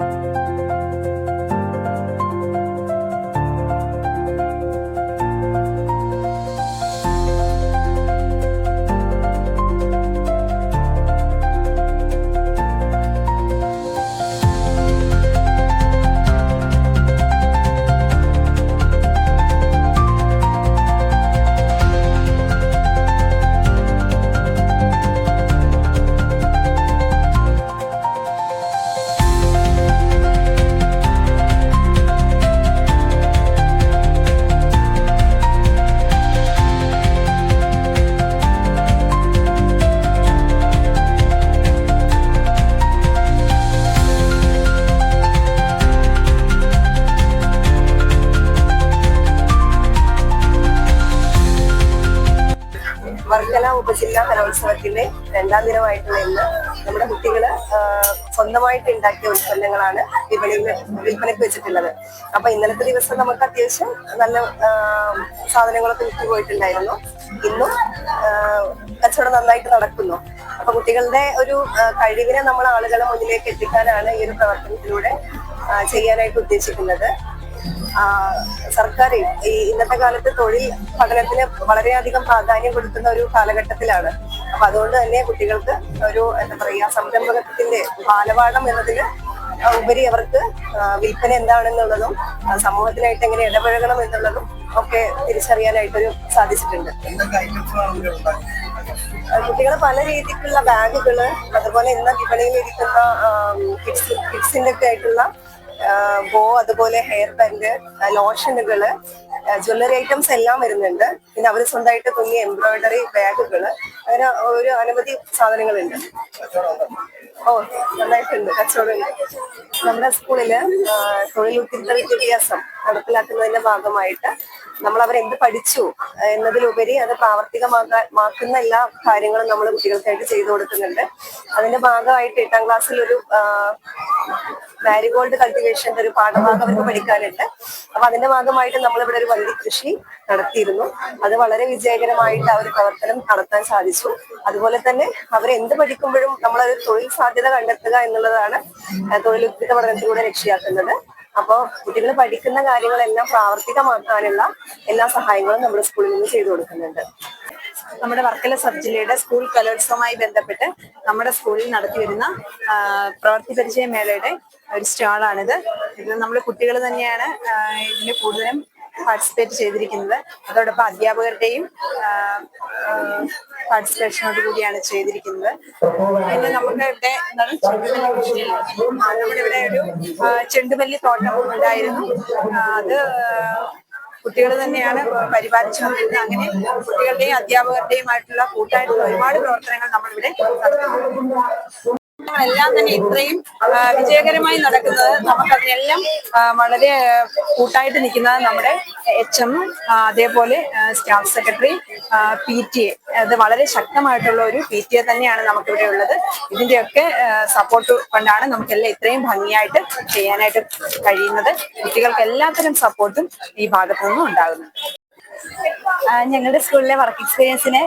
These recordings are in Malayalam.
you വർക്കല ഉപജില്ലാ കലോത്സവത്തിന്റെ രണ്ടാം ദിനമായിട്ടുള്ള ഇന്ന് നമ്മുടെ കുട്ടികൾ ആ, സ്വന്തമായിട്ട് ഉണ്ടാക്കിയ ഉൽപ്പന്നങ്ങളാണ് വിപണിയിൽ വിൽപ്പനയ്ക്ക് വെച്ചിട്ടുള്ളത്. അപ്പൊ ഇന്നലത്തെ ദിവസം നമുക്ക് അത്യാവശ്യം നല്ല സാധനങ്ങളൊക്കെ വിറ്റുപോയിട്ടുണ്ടായിരുന്നു ഇന്നും കച്ചവടം നന്നായിട്ട് നടക്കുന്നു. അപ്പൊ കുട്ടികളുടെ ഒരു കഴിവിനെ നമ്മൾ ആളുകളെ മുന്നിലേക്ക് എത്തിക്കാനാണ് ഈ ഒരു പ്രവർത്തനത്തിലൂടെ ചെയ്യാനായിട്ട് ഉദ്ദേശിക്കുന്നത്. സർക്കാർ ഈ ഇന്നത്തെ കാലത്ത് തൊഴിൽ പഠനത്തിന് വളരെയധികം പ്രാധാന്യം കൊടുക്കുന്ന ഒരു കാലഘട്ടത്തിലാണ്. അപ്പൊ അതുകൊണ്ട് തന്നെ കുട്ടികൾക്ക് ഒരു എന്താ പറയാ സംരംഭകത്വത്തിന്റെ ബാലപാഠം എന്നതിൽ ഉപരി അവർക്ക് വിൽപ്പന എന്താണെന്നുള്ളതും സമൂഹത്തിനായിട്ട് എങ്ങനെ ഇടപഴകണം എന്നുള്ളതും ഒക്കെ തിരിച്ചറിയാനായിട്ടൊരു സാധിച്ചിട്ടുണ്ട്. കുട്ടികൾ പല രീതിക്കുള്ള ബാഗുകൾ അതുപോലെ ഇന്ന് വിപണിയിൽ ഇരിക്കുന്ന കിഡ്സ് കിഡ്സിന്റെ ഒക്കെ ആയിട്ടുള്ള ബോ അതുപോലെ ഹെയർ ബാൻഡ് ലോഷനുകൾ ജ്വല്ലറി ഐറ്റംസ് എല്ലാം വരുന്നുണ്ട്. പിന്നെ അവർ സ്വന്തമായിട്ട് തുന്നിയ എംബ്രോയിഡറി ബാഗുകൾ. അങ്ങനെ ഒരു അനവധി സാധനങ്ങളുണ്ട്. ഓ നന്നായിട്ടുണ്ട്. കച്ചവടം. നമ്മുടെ സ്കൂളിൽ തൊഴിൽ ഉത്തര വിദ്യാഭ്യാസം നടപ്പിലാക്കുന്നതിന്റെ ഭാഗമായിട്ട് നമ്മൾ അവരെന്ത് പഠിച്ചു എന്നതിലുപരി അത് പ്രാവർത്തികമാക്കുന്ന എല്ലാ കാര്യങ്ങളും നമ്മൾ കുട്ടികൾക്കായിട്ട് ചെയ്തു കൊടുക്കുന്നുണ്ട്. അതിന്റെ ഭാഗമായിട്ട് എട്ടാം ക്ലാസ്സിൽ ഒരു മാരിഗോൾഡ് കൾട്ടിവേഷന്റെ ഒരു പാഠഭാഗം അവർക്ക് പഠിക്കാനുണ്ട്. അപ്പൊ അതിന്റെ ഭാഗമായിട്ട് നമ്മളിവിടെ ഒരു വലിയ കൃഷി നടത്തിയിരുന്നു. അത് വളരെ വിജയകരമായിട്ട് ആ ഒരു പ്രവർത്തനം നടത്താൻ സാധിച്ചു. അതുപോലെ തന്നെ അവരെന്ത് പഠിക്കുമ്പോഴും നമ്മളൊരു തൊഴിൽ സാധ്യത കണ്ടെത്തുക എന്നുള്ളതാണ് തൊഴിലുദ്ധിത പഠനത്തിലൂടെ രക്ഷയാക്കുന്നത്. അപ്പോൾ കുട്ടികൾ പഠിക്കുന്ന കാര്യങ്ങളെല്ലാം പ്രാവർത്തികമാക്കാനുള്ള എല്ലാ സഹായങ്ങളും നമ്മുടെ സ്കൂളിൽ നിന്ന് ചെയ്തു കൊടുക്കുന്നുണ്ട്. നമ്മുടെ വർക്കല സബ് ജില്ലയുടെ സ്കൂൾ കലോത്സവമായി ബന്ധപ്പെട്ട് നമ്മുടെ സ്കൂളിൽ നടത്തി വരുന്ന ആ, പ്രവൃത്തി പരിചയ മേളയുടെ ഒരു സ്റ്റാളാണിത്. ഇത് നമ്മൾ കുട്ടികൾ തന്നെയാണ് ഇതിന് കൂടുതലും പാർട്ടിസിപ്പേറ്റ് ചെയ്തിരിക്കുന്നത്. അതോടൊപ്പം അധ്യാപകരുടെയും പാർട്ടിസിപ്പേഷനോട് കൂടിയാണ് ചെയ്തിരിക്കുന്നത്. പിന്നെ നമുക്ക് ഇവിടെ നമ്മുടെ ഇവിടെ ഒരു ചെണ്ടുമല്ലി തോട്ടം ഉണ്ടായിരുന്നു. അത് കുട്ടികൾ തന്നെയാണ് പരിപാലിച്ചു കൊണ്ടിരുന്നത് അങ്ങനെ കുട്ടികളുടെയും അധ്യാപകരുടെയും ആയിട്ടുള്ള കൂട്ടായിട്ടുള്ള ഒരുപാട് പ്രവർത്തനങ്ങൾ നമ്മളിവിടെ നടത്തുന്നു എല്ലാം തന്നെ ഇത്രയും വിജയകരമായി നടക്കുന്നത് നമുക്കതിനെല്ലാം വളരെ കൂട്ടായിട്ട് നിൽക്കുന്നത് നമ്മുടെ എച്ച് എം അതേപോലെ staff secretary P T A. അത് വളരെ ശക്തമായിട്ടുള്ള ഒരു പി ടി എ തന്നെയാണ് നമുക്കിവിടെ ഉള്ളത്. ഇതിന്റെയൊക്കെ സപ്പോർട്ട് കൊണ്ടാണ് നമുക്കെല്ലാം ഇത്രയും ഭംഗിയായിട്ട് ചെയ്യാനായിട്ട് കഴിയുന്നത്. കുട്ടികൾക്ക് എല്ലാത്തരം സപ്പോർട്ടും ഈ ഭാഗത്തു നിന്നും ഉണ്ടാകുന്നുണ്ട് ഞങ്ങളുടെ സ്കൂളിലെ വർക്ക് എക്സ്പീരിയൻസിന്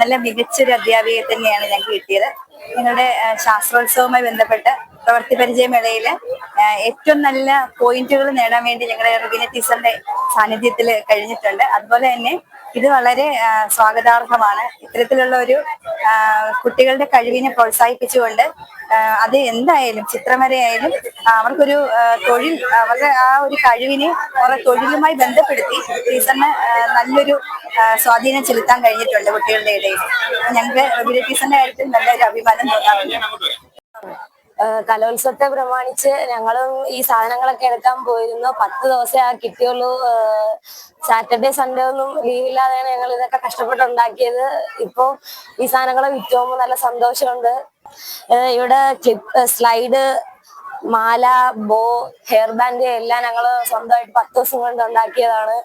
നല്ല മികച്ചൊരു അധ്യാപികയെ തന്നെയാണ് ഞങ്ങൾക്ക് കിട്ടിയത്. ഞങ്ങളുടെ ശാസ്ത്രോത്സവവുമായി ബന്ധപ്പെട്ട് പ്രവൃത്തി പരിചയമേളയിൽ ഏറ്റവും നല്ല പോയിന്റുകൾ നേടാൻ വേണ്ടി ഞങ്ങളുടെ റുബിന ടീച്ചറിന്റെ സാന്നിധ്യത്തിൽ കഴിഞ്ഞിട്ടുണ്ട്. അതുപോലെ തന്നെ ഇത് വളരെ സ്വാഗതാർഹമാണ്. ഇത്തരത്തിലുള്ള ഒരു കുട്ടികളുടെ കഴിവിനെ പ്രോത്സാഹിപ്പിച്ചുകൊണ്ട് അത് എന്തായാലും ചിത്രമരയായാലും അവർക്കൊരു തൊഴിൽ അവരുടെ ആ ഒരു കഴിവിനെ അവരുടെ തൊഴിലുമായി ബന്ധപ്പെടുത്തി ടീച്ചറിന് നല്ലൊരു സ്വാധീനം ചെലുത്താൻ കഴിഞ്ഞിട്ടുണ്ട് കുട്ടികളുടെ ഇടയിൽ. ഞങ്ങൾക്ക് ടീച്ചറിന്റെ കാര്യത്തിൽ നല്ലൊരു അഭിമാനം തോന്നാറുണ്ട്. കലോത്സവത്തെ പ്രമാണിച്ച് ഞങ്ങളും ഈ സാധനങ്ങളൊക്കെ എടുക്കാൻ പോയിരുന്നു. പത്ത് ദിവസമേ ആ കിട്ടിയുള്ളൂ. സാറ്റർഡേ സൺഡേ ഒന്നും ലീവില്ലാതെയാണ് ഞങ്ങൾ ഇതൊക്കെ കഷ്ടപ്പെട്ടുണ്ടാക്കിയത്. ഇപ്പോ ഈ സാധനങ്ങളെ വിറ്റുമ്പോൾ നല്ല സന്തോഷമുണ്ട്. ഇവിടെ ക്ലിപ്പ് സ്ലൈഡ് മാല ബോ ഹെയർ ബാൻഡ് എല്ലാം ഞങ്ങൾ സ്വന്തമായിട്ട് പത്ത് ദിവസം കൊണ്ട് ഉണ്ടാക്കിയതാണ്.